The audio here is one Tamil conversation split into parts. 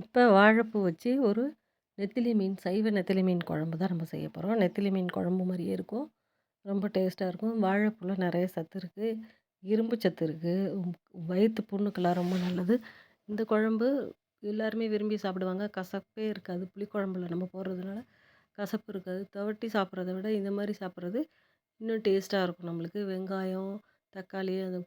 இப்போ வாழைப்பூ வச்சு ஒரு நெத்திலி மீன் சைவ நெத்திலி மீன் குழம்பு தான் நம்ம செய்ய போகிறோம் நெத்திலி மீன் குழம்பு மாதிரியே இருக்கும். ரொம்ப டேஸ்ட்டாக இருக்கும். வாழைப்பூவில் நிறைய சத்து இருக்குது இரும்பு சத்து இருக்குது வயிற்று புண்ணுக்கெல்லாம் ரொம்ப நல்லது. இந்த குழம்பு எல்லாருமே விரும்பி சாப்பிடுவாங்க. கசப்பே இருக்காது. புளிக்குழம்புல நம்ம போடுறதுனால கசப்பு இருக்காது. துவட்டி சாப்பிட்றத விட இந்த மாதிரி சாப்பிட்றது இன்னும் டேஸ்ட்டாக இருக்கும் நம்மளுக்கு. வெங்காயம் தக்காளி அது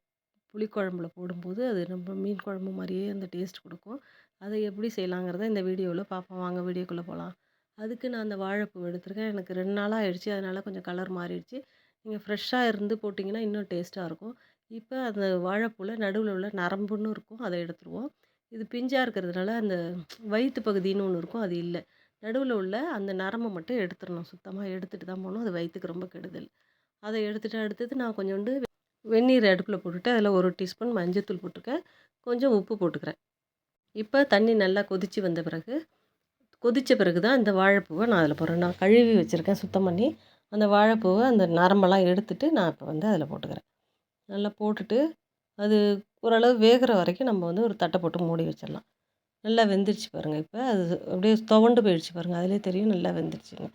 புளிக்குழம்புல போடும்போது அது நம்ம மீன் குழம்பு மாதிரியே அந்த டேஸ்ட் கொடுக்கும். அதை எப்படி செய்யலாங்கிறத இந்த வீடியோவில் பார்ப்போம். வாங்க வீடியோக்குள்ளே போகலாம் அதுக்கு நான் அந்த வாழைப்பூ எடுத்திருக்கேன். எனக்கு ரெண்டு நாளாக ஆயிடுச்சு. அதனால் கொஞ்சம் கலர் மாறிடுச்சு. நீங்கள் ஃப்ரெஷ்ஷாக இருந்து போட்டிங்கன்னா இன்னும் டேஸ்ட்டாக இருக்கும். இப்போ அந்த வாழைப்பூவில் நடுவில் உள்ள நரம்புன்னு இருக்கும். அதை எடுத்துருவோம். இது பிஞ்சாக இருக்கிறதுனால அந்த வயிற்று பகுதின்னு ஒன்று இருக்கும். அது இல்லை. நடுவில் உள்ள அந்த நரம்பை மட்டும் எடுத்துடணும். சுத்தமாக எடுத்துகிட்டு தான் போகணும். அது வயிற்றுக்கு ரொம்ப கெடுதல். அதை எடுத்துகிட்டு அடுத்தது நான் கொஞ்சோண்டு வெந்நீர் அடுப்பில் போட்டுட்டு அதில் ஒரு டீஸ்பூன் மஞ்சத்தூள் போட்டுருக்கேன். கொஞ்சம் உப்பு போட்டுக்கிறேன். இப்போ தண்ணி நல்லா கொதித்து வந்த பிறகு கொதித்த பிறகு தான் இந்த வாழைப்பூவை நான் அதில் போடுறேன். நான் கழுவி வச்சுருக்கேன் சுத்தம் பண்ணி. அந்த வாழைப்பூவை அந்த நரம்பெல்லாம் எடுத்துட்டு நான் இப்போ வந்து அதில் போட்டுக்கிறேன். நல்லா போட்டுட்டு அது ஓரளவு வேகிற வரைக்கும் நம்ம வந்து ஒரு தட்டை போட்டு மூடி வச்சிடலாம். நல்லா வெந்துருச்சு பாருங்கள் இப்போ. அது அப்படியே துவண்டு போயிடுச்சு பாருங்கள் அதிலே தெரியும் நல்லா வெந்துருச்சுங்க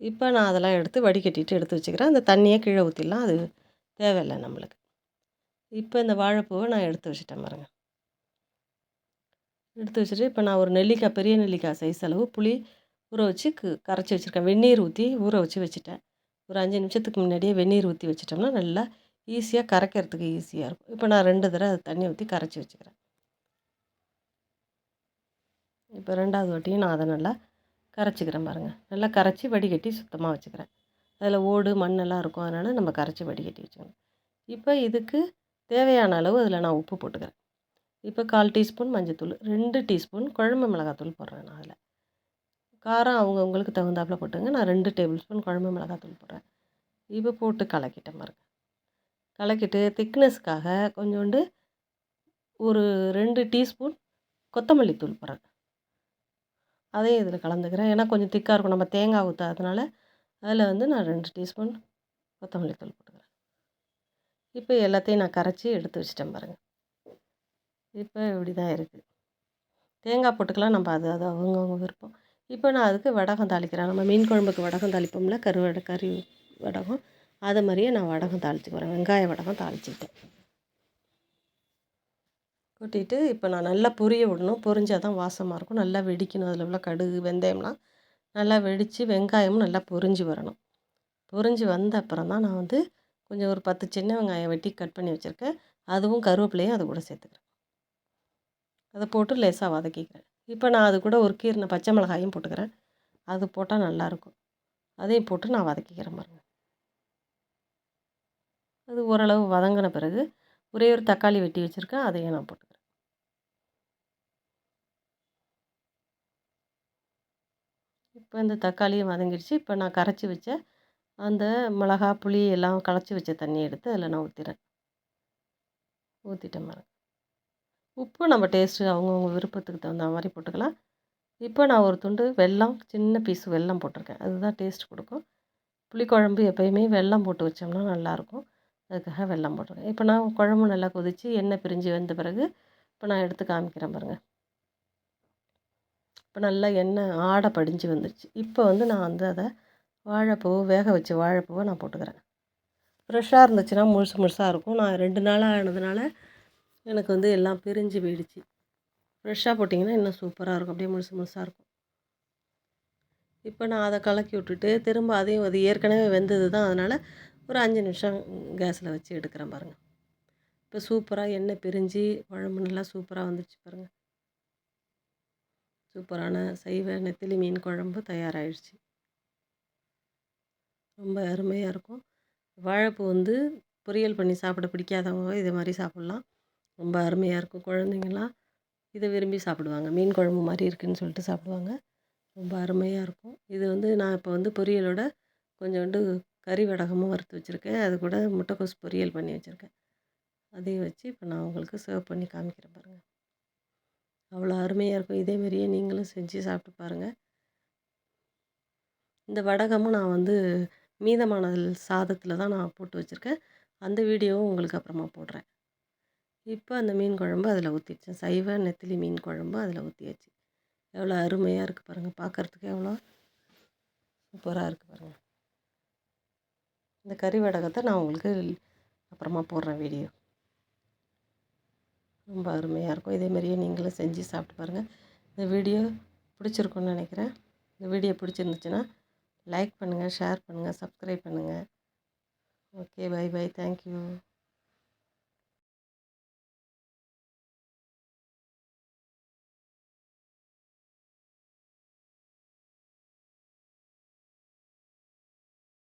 இப்போ நான் அதெல்லாம் எடுத்து வடிகட்டிட்டு எடுத்து வச்சுக்கிறேன். அந்த தண்ணியை கீழே ஊற்றிடலாம் அது தேவையில்லை நம்மளுக்கு. இப்போ இந்த வாழைப்பூவை நான் எடுத்து வச்சுட்டேன் பாருங்கள் எடுத்து வச்சுட்டு இப்போ நான் ஒரு நெல்லிக்காய் பெரிய நெல்லிக்காய் சைஸ் அளவு புளி ஊற வச்சு கரைச்சி வச்சுருக்கேன். வெந்நீர் ஊற்றி ஊற வச்சு வச்சுட்டேன். ஒரு அஞ்சு நிமிஷத்துக்கு முன்னாடியே வெந்நீர் ஊற்றி வச்சிட்டோம்னா நல்லா ஈஸியாக கரைக்கிறதுக்கு ஈஸியாக இருக்கும். இப்போ நான் ரெண்டு தடவை தண்ணி ஊற்றி கரைச்சி வச்சுக்கிறேன். இப்போ ரெண்டாவது வாட்டியும் நான் அதை நல்லா கரைச்சிக்கிறேன் பாருங்கள் நல்லா கரைச்சி வடிகட்டி சுத்தமாக வச்சுக்கிறேன். அதில் ஓடு மண்ணெல்லாம் இருக்கும். அதனால் நம்ம கரைச்சி வடிகட்டி வச்சுக்கணும். இப்போ இதுக்கு தேவையான அளவு அதில் நான் உப்பு போட்டுக்கிறேன். இப்போ கால் டீஸ்பூன் மஞ்சத்தூள் ரெண்டு டீஸ்பூன் குழம்பு மிளகாத்தூள் போடுறேன் நான் அதில். காரம் அவங்கவுங்களுக்கு தகுந்தாப்பில் போட்டுங்க. நான் ரெண்டு டேபிள் ஸ்பூன் குழம்பு மிளகாத்தூள் போடுறேன். இப்போ போட்டு கலக்கிட்டேன் பாருங்க. கலக்கிட்டு திக்னஸ்க்காக கொஞ்சோண்டு ஒரு ரெண்டு டீஸ்பூன் கொத்தமல்லி தூள் போடுறேன். அதையும் இதில் கலந்துக்கிறேன். ஏன்னா கொஞ்சம் திக்காக இருக்கும். நம்ம தேங்காய் ஊற்றாததுனால அதில் வந்து நான் ரெண்டு டீஸ்பூன் கொத்தமல்லி தூள் போட்டுக்கிறேன். இப்போ எல்லாத்தையும் நான் கரைச்சி எடுத்து வச்சிட்டேன் பாருங்கள் இப்போ இப்படி தான் இருக்குது தேங்காய் போட்டுக்கலாம் நம்ம அது அது அவங்கவுங்க விருப்பம். இப்போ நான் அதுக்கு வடகம் தாளிக்கிறேன். நம்ம மீன் குழம்புக்கு வடகம் தாளிப்போம்ல கருவடை கறி வடகம். அது மாதிரியே நான் வடகம் தாளிச்சுக்கிறேன் வெங்காய வடகம் தாளிச்சுக்கிட்டேன். கொட்டிட்டு இப்போ நான் நல்லா பொரிய விடணும். பொரிஞ்சால் தான் வாசமாக இருக்கும். நல்லா வெடிக்கணும். அதில் உள்ள கடுகு வெந்தயம்லாம் நல்லா வெடித்து வெங்காயமும் நல்லா பொரிஞ்சு வரணும். பொரிஞ்சு வந்த அப்புறம் தான் நான் வந்து கொஞ்சம் ஒரு பத்து சின்ன வெங்காயம் வெட்டி கட் பண்ணி வச்சுருக்கேன். அதுவும் கருவேப்பிலையும் அது கூட சேர்த்துக்கிறேன். அதை போட்டு லேசாக வதக்கிக்கிறேன். இப்போ நான் அது கூட ஒரு கீரின பச்சை மிளகாயும் போட்டுக்கிறேன். அது போட்டால் நல்லாயிருக்கும். அதையும் போட்டு நான் வதக்கிக்கிறேன் பாருங்கள் அது ஓரளவு வதங்கின பிறகு ஒரே ஒரு தக்காளி வெட்டி வச்சுருக்கேன். அதையும் நான் போட்டுக்கிறேன். இப்போ இந்த தக்காளியும் வதங்கிடுச்சு. இப்போ நான் கரைச்சி வச்ச அந்த மிளகா புளி எல்லாம் களைச்சி வச்ச தண்ணி எடுத்து அதில் நான் ஊற்றிடுறேன் ஊற்றிட்டேன் பாருங்கள் உப்பு நம்ம டேஸ்ட்டு அவங்கவுங்க விருப்பத்துக்கு தகுந்த மாதிரி போட்டுக்கலாம். இப்போ நான் ஒரு துண்டு வெல்லம் சின்ன பீஸ் வெல்லம் போட்டிருக்கேன். அதுதான் டேஸ்ட் கொடுக்கும். புளிக்குழம்பு எப்போயுமே வெல்லம் போட்டு வச்சோம்னா நல்லாயிருக்கும். அதுக்காக வெல்லம் போட்டிருக்கேன். இப்போ நான் குழம்பு நல்லா கொதித்து எண்ணெய் பிரிஞ்சு வந்த பிறகு இப்போ நான் எடுத்து காமிக்கிறேன் பாருங்கள் இப்போ நல்லா எண்ணெய் ஆடை படிஞ்சு வந்துடுச்சு இப்போ வந்து நான் வந்து அதை வாழைப்பூ வேக வச்சு வாழைப்பூவை நான் போட்டுக்கிறேன். ஃப்ரெஷ்ஷாக இருந்துச்சுன்னா முழுசு முழுசாக இருக்கும். நான் ரெண்டு நாளாக ஆனதுனால எனக்கு வந்து எல்லாம் பிரிஞ்சு போயிடுச்சு. ஃப்ரெஷ்ஷாக போட்டிங்கன்னா இன்னும் சூப்பராக இருக்கும். அப்படியே முழுசு முழுசாக இருக்கும். இப்போ நான் அதை கலக்கி விட்டுட்டு திரும்ப அதையும் அது ஏற்கனவே வெந்தது தான். அதனால் ஒரு அஞ்சு நிமிஷம் கேஸில் வச்சு எடுக்கிறேன் பாருங்கள் இப்போ சூப்பராக எண்ணெய் பிரிஞ்சு குழம்பு நல்லா சூப்பராக வந்துடுச்சு பாருங்கள் சூப்பரான சைவ நெத்திலி மீன் குழம்பு தயாராகிடுச்சு ரொம்ப அருமையாக இருக்கும். வாழைப்பூ வந்து பொரியல் பண்ணி சாப்பிட பிடிக்காதவங்க இதை மாதிரி சாப்பிட்லாம். ரொம்ப அருமையாக இருக்கும். குழந்தைங்கள்லாம் இதை விரும்பி சாப்பிடுவாங்க. மீன் குழம்பு மாதிரி இருக்குதுன்னு சொல்லிட்டு சாப்பிடுவாங்க. ரொம்ப அருமையாக இருக்கும். இது வந்து நான் இப்போ வந்து பொரியலோட கொஞ்சோண்டு கறி வடகமும் வறுத்து வச்சுருக்கேன். அது கூட முட்டைக்கோஸ் பொரியல் பண்ணி வச்சுருக்கேன். அதையும் வச்சு இப்போ நான் உங்களுக்கு சர்வ் பண்ணி காமிக்கிறேன் பாருங்கள் அவ்வளோ அருமையாக இருக்கும். இதேமாரியே நீங்களும் செஞ்சு சாப்பிட்டு பாருங்கள் இந்த வடகமும் நான் வந்து மீதமான சாதத்தில் தான் நான் போட்டு வச்சுருக்கேன். அந்த வீடியோவும் உங்களுக்கு அப்புறமா போடுறேன். இப்போ அந்த மீன் குழம்பு அதில் ஊற்றிடுச்சேன் சைவ நெத்திலி மீன் குழம்பு அதில் ஊற்றியாச்சு எவ்வளோ அருமையாக இருக்குது பாருங்கள் பார்க்குறதுக்கு எவ்வளோ சூப்பராக இருக்குது பாருங்கள் இந்த கறி வடகத்தை நான் உங்களுக்கு அப்புறமா போடுறேன் வீடியோ ரொம்ப அருமையாக இருக்கும். இதே மாதிரியே நீங்களும் செஞ்சு சாப்பிட்டு பாருங்கள் இந்த வீடியோ பிடிச்சிருக்குன்னு நினைக்கிறேன். இந்த வீடியோ பிடிச்சிருந்துச்சுன்னா லைக் பண்ணுங்கள் ஷேர் பண்ணுங்கள் சப்ஸ்கிரைப் பண்ணுங்கள் ஓகே பை பை தேங்க்யூ